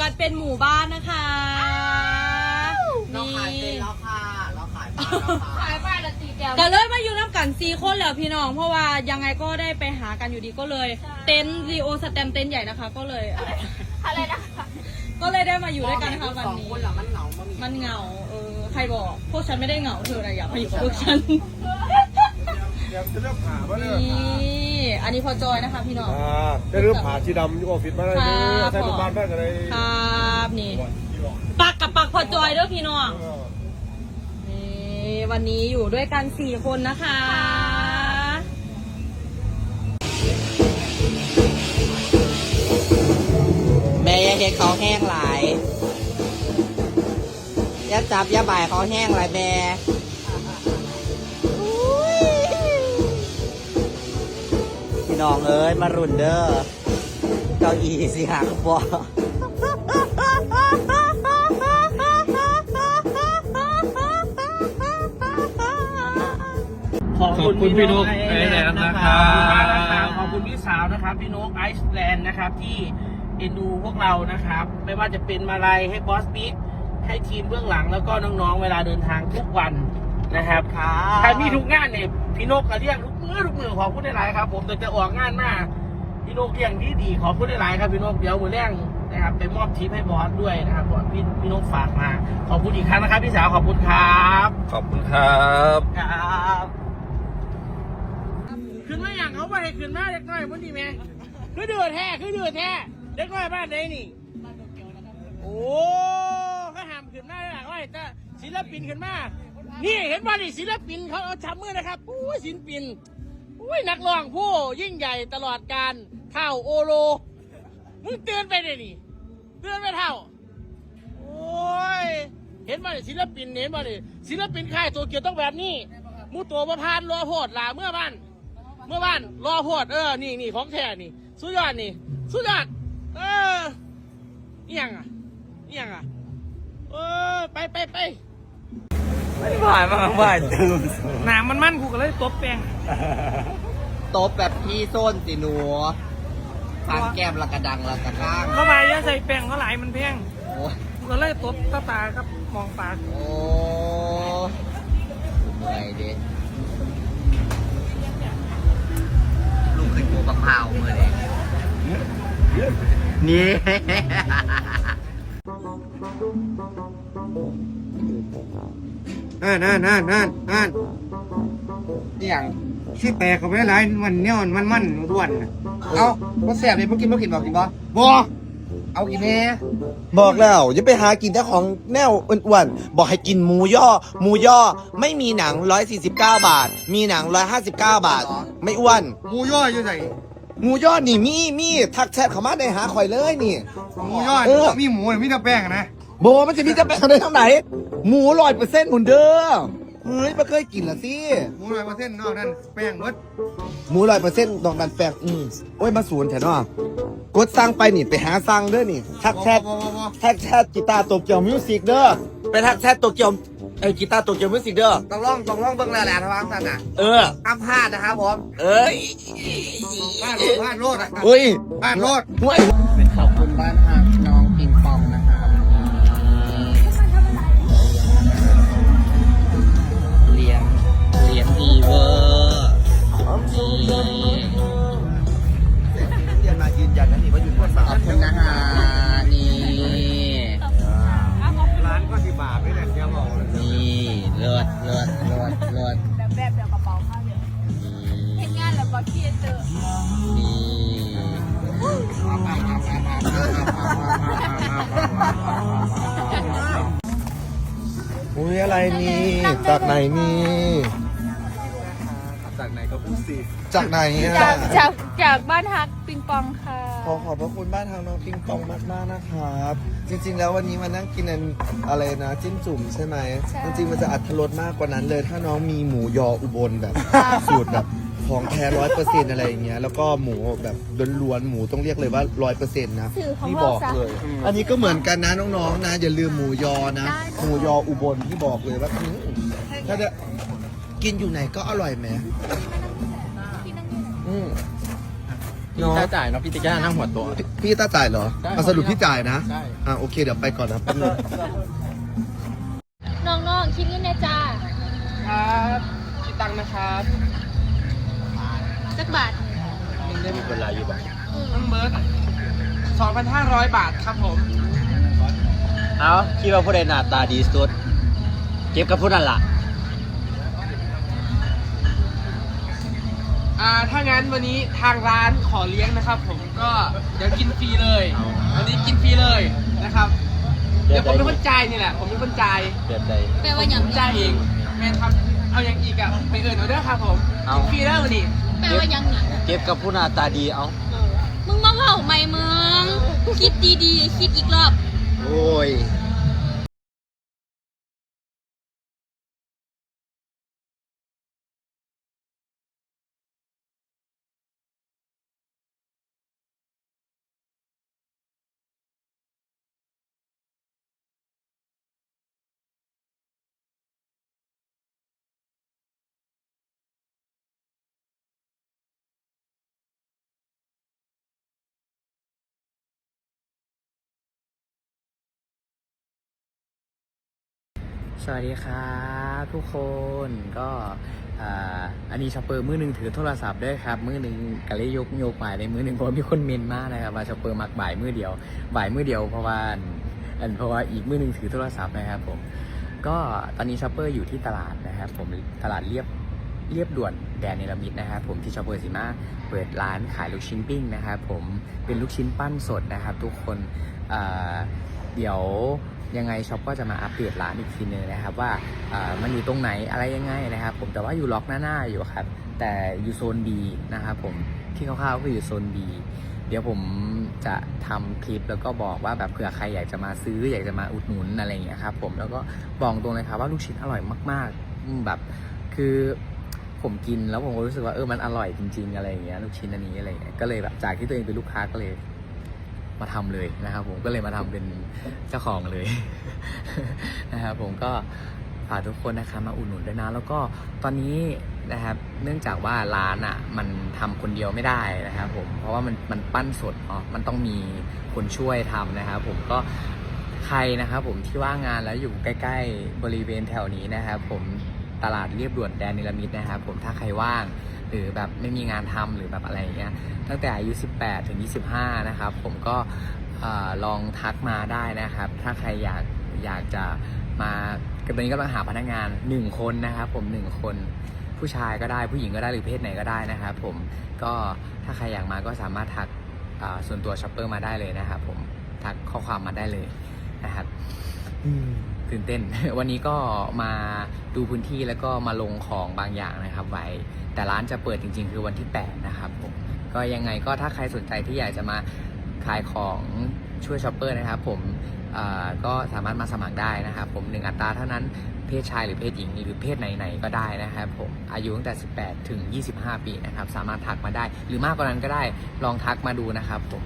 กันเป็นหมู่บ้านนะคะเรานี่ขายเป็นแล้วค่ะเราขายบ้านแล้วค่ะขายบ้านละตีแก้วก็เลยมาอยู่น้ำกันสี่คนแล้วพี่น้อง เพราะว่ายังไงก็ได้ไปหากันอยู่ดีก็เลย เต็นท์รีโอสแตมเต็นท์ใหญ่นะคะ ก็เลยอะไรนะคะก็เลยได้มาอยู่ด้วยกันค่ะวันสองนี้คนเหรอมันเหงามันมีมันเหงาเออใครบอก พวกฉันไม่ได้เหงาเธอนะอยากมาอยู่กับพวกฉันเดี๋ยวจะเลือกผ่ามาเลยนี่ อันนี้พอจอยนะคะพี่น้อง อ่าได้เลือกผ่าชีดำยุคออฟฟิศมาเลยเด้อใช้เป็นบ้านบ้านกันเลยครับนี่ ปักกับปักพอจอยเด้วยพี่น้องนี่วันนี้อยู่ด้วยกันสี่คนนะคะแม่อยาเห็นเขาแห้งหลายอย่าจับอย่าบ่ายเขาแห้งหลายแม่ น้องเอ้ยมารุนเด้อเก้าอี้สิหักบ่ขอบคุณพี่นกไอซ์แลนด์นะครับขอบคุณพี่สาวนะครับพี่นกไอซ์แลนด์นะครับที่เอ็นดูพวกเรานะครับ ไม่ว่าจะเป็นมาลัยให้บอสบิ๊กให้ทีมเบื้องหลังแล้วก็น้องๆ เวลาเดินทางทุกวัน นะครับใครมีทุกงานเนี่ยพี่นกก็เรียกทุกมือทุกมือขอบคุณได้หลายครับ ผมแต่จะออกงานมาพี่นกเรียงที่ดีขอบคุณได้หลายครับพี่นกเดี๋ยวมือแรงนะครับไปมอบทิปให้บอสด้วยนะครับบอสพี่พี่นกฝากมา ขอบคุณอีกครั้งนะครับพี่สาวขอบคุณครับขอบคุณครับครับขึ้นมาอย่างเขาไปให้ขึ้นมาเด็กน้อยมันดีไหมคือเดือดแท้คือเดือดแท้เด็กน้อยบ้านไหนนี่โอ้ก็ห้ามขึ้นมาเลยว่าแต่ศิลปินขึ้นมา นี่เห็นว่านี่ศิลปินเขาเอาจับมือนะครับอู้ยศิลปินอุ้ยนักร้องผู้ยิ่งใหญ่ตลอดการเท่าโอโลมึงเตือนไปเลยนี่เตือนไปเท่าโอ้ยเห็นมานี่ศิลปินเห็นมานี่ศิลปินค่ายตัวเกียวต้องแบบนี้มูตัวประพานรอโพดลาเมื่อบ้าน เมื่อบ้านรอโพดเออนี่นี่ของแท้นี่สุดยอดนี่สุดยอดเออนี่ยังอะนี่ยังอะเออไปไปไป ผ่านมาผ่านตื่นหนามันมั่นกูก็เลยตบแปลงตบแบบพี่โซนสิหนูทางแก้มและกระดังและกระข้างเข้ามาอย่าใส่แป้งเขาหลายมันแพงโอ้ยกูก็เลยตบตาตาครับมองปากโอ้เมื่อยเด็ลูกขึ้นกูบักเผาเมื่อเด็นี่ นั่นนั่นนั่นนั่นนั่นนี่อย่างชื่อแปลกเขาไปหลายมันเนี่ยมันมันด้วนน่ะเอาบ่แซ่บเลยบ่กินบ่กินบ่กินบ่บ่เอากินแน่บอกแล้วอย่าไปหากินแต่ของแนวอ้วนๆบอกให้กินหมูย่อหมูย่อไม่มีหนัง 149 บาท มีหนัง 159 บาท ไม่อ้วนหมูย่ออยู่ไหนหมูย่อนี่มีมีทักแชทเข้ามาในหาข่อยเลยนี่หมูย่อเออ มีหมูหรือมีแต่แป้งอะนะ โบมันจะมีจะแปลงได้เท่าไหน หมูร้อยเปอร์เซ็นต์หมุนเด้อเฮ้ยไม่เคยกินละสิหมูร้อยเปอร์เซ็นต์นอกนั้นแป้งเบิดหมูร้อยเปอร์เซ็นต์ดอกดันแปลงอืมโอ้ยมาศูนย์แถวเนาะกดสั่งไปนี่ไปหาสั่งเด้อนี่ทักแชทบ่บ่บ่บ่แท็กแชทกีตาร์โตเกียวมิวสิกเด้อไปแท็กแชทโตเกียวไอ้กีตาร์โตเกียวมิวสิกเด้อต้องลองต้องลองเบิ่งแล้วแหละทางสั่นน่ะเออห้ามพลาดนะครับผมเอ้ยบ้านบ้านโลดอะเฮ้ยบ้านโลดห่วย เวอร์นี่เรียนมายืนยันนะนี่ว่าอยู่บนฝั่งขอบคุณนะฮะนี่ร้านก็สิบาทไม่ได้เที่ยวเอาเลยนี่เลิศเลิศเลิศเลิศแบบแบบเดียวกระเป๋าผ้าเลยเห็นงานแล้วก็เครียดเจอนี่อุ้ยอะไรนี่จากไหนนี่ กไหนก็พูดสิจากไหนอะจากจากจากบ้านฮักปิงปองค่ะ ขอขอบพระคุณบ้านทางน้องปิงปองมากๆนะครับ จริงๆแล้ววันนี้มานั่งกินอันอะไรนะจิ้มจุ่มใช่ไหมใช่ จริงๆมันจะอัตรสมากกว่านั้นเลย ถ้าน้องมีหมูยออุบลแบบ สูตรแบบของแท้ร้อยเปอร์เซ็นต์อะไรอย่างเงี้ยแล้วก็หมูแบบล้วนๆหมูต้องเรียกเลยว่าร้อยเปอร์เซ็นต์นะสื่อของที่เราบอกซะ เลย อันนี้ก็เหมือนกันนะน้องๆนะอย่าลืมหมูยอนะ ได้หมูยออุบลที่บอกเลยว่าอืมถ้าจะกินอยู่ไหนก็อร่อยแหมพี่นั่งอยู่ไหน อืมพี่จะจ่ายเนาะพี่จะนั่งหัวโต๊ะพี่พี่ตาจ่ายเหรอใช่อะสรุปพี่จ่ายนะใช่อะโอเคเดี๋ยวไปก่อนนะแป๊บนึงน้องๆ คิดเงินนะจ้าครับคิดตังค์นะครับจักบาทยังได้มีเวลาอยู่บ้างน้องเบิร์ต2,500 บาทครับผม เอาคิดว่าผู้ใดหน้าตาดีสุด เก็บกับผู้นั้นล่ะ อ่าถ้างั้นวันนี้ทางร้านขอเลี้ยงนะครับ ผมก็เดี๋ยวกินฟรีเลย วันนี้กินฟรีเลยนะครับ เดี๋ยวผมเป็นคนจ่ายนี่แหละ ผมเป็นคนจ่ายเดือนใดแปลว่าอย่างจ่ายเองแม่ทำเอาอย่างอีกอะไปเอิญเอาเด้อครับผมเอากินฟรีแล้ววันนี้แปลว่าอย่างนี้เก็บกับผู้หน้าตาดีเอามึงมาเผาไหมมึงคิดดีๆ คิดอีกรอบ โอ้ย สวัสดีครับทุกคนก็อันนี้ชอปเปอร์มือหนึ่งถือโทรศัพท์ด้วยครับ มือหนึ่งกะเลยยกโยกบ่ายในมือหนึ่งเพราะมีคนเมนมากนะครับว่าชอปเปอร์มักบ่ายมือเดียว บ่ายมือเดียวเพราะว่าอันอันเพราะว่าอีกมือหนึ่งถือโทรศัพท์นะครับผมก็ตอนนี้ชอปเปอร์อยู่ที่ตลาดนะครับผมตลาดเรียบเรียบด่วนแดนเนลมิดนะครับผมที่ชอปเปอร์สีมาเปิดร้านขายลูกชิ้นปิ้งนะครับผมเป็นลูกชิ้นปั้นสดนะครับ ทุกคนอ่า เดี๋ยวยังไงช็อปก็จะมาอัปเดตร้านอีกทีนึงนะครับว่ามันอยู่ตรงไหนอะไรยังไงนะครับผมแต่ว่าอยู่ล็อกหน้าๆอยู่ครับ แต่อยู่โซน B นะครับผมที่คร่าวๆก็อยู่โซน B เดี๋ยวผมจะทำคลิปแล้วก็บอกว่าแบบเผื่อใครอยากจะมาซื้ออยากจะมาอุดหนุนอะไรอย่างเงี้ยครับผมแล้วก็บอกตรงเลยครับว่าลูกชิ้นอร่อยมากๆแบบคือผมกินแล้วผมก็รู้สึกว่าเออมันอร่อยจริงๆอะไรอย่างเงี้ยลูกชิ้นอันนี้อะไรเงี้ยก็เลยแบบจากที่ตัวเองเป็นลูกค้าก็เลย มาทำเลยนะครับ ผมก็เลยมาทำเป็นเจ้าของเลยนะครับผมก็ฝากทุกคนนะครับมาอุดหนุนด้วยนะ แล้วก็ตอนนี้นะครับเนื่องจากว่าร้านอะมันทำคนเดียวไม่ได้นะครับผมเพราะว่ามันมันปั้นสดเนาะมันต้องมีคนช่วยทำนะครับ ผมก็ใครนะครับผมที่ว่างงานแล้วอยู่ใกล้ ๆ บริเวณแถวนี้นะครับ ผมตลาดเรียบด่วนแดนนิลมิดนะครับ ผมถ้าใครว่าง หรือแบบไม่มีงานทำหรือแบบอะไรอย่างเงี้ยตั้งแต่อายุ 18 ถึง 25 นะครับ ผมก็ลองทักมาได้นะครับ ถ้าใครอยากอยากจะมาตอนนี้กำลังหาพนักงาน 1 คนนะครับ ผม 1 คนผู้ชายก็ได้ผู้หญิงก็ได้หรือเพศไหนก็ได้นะครับผมก็ถ้าใครอยากมาก็สามารถทักส่วนตัวช็อปเปอร์มาได้เลยนะครับผมทักข้อความมาได้เลยนะครับ อืม ตื่นเต้น วันนี้ก็มาดูพื้นที่แล้วก็มาลงของบางอย่างนะครับ ไว้ แต่ร้านจะเปิดจริง ๆ คือวันที่ 8 นะครับผมก็ยังไงก็ถ้าใครสนใจที่อยากจะมาขายของช่วยช็อปเปอร์นะครับ ผมก็สามารถมาสมัครได้นะครับ ผมหนึ่งอัตราเท่านั้นเพศชายหรือเพศหญิงหรือเพศไหนๆก็ได้นะครับ ผมอายุตั้งแต่ 18 ถึง 25 ปีนะครับ สามารถทักมาได้ หรือมากกว่านั้นก็ได้ลองทักมาดูนะครับผม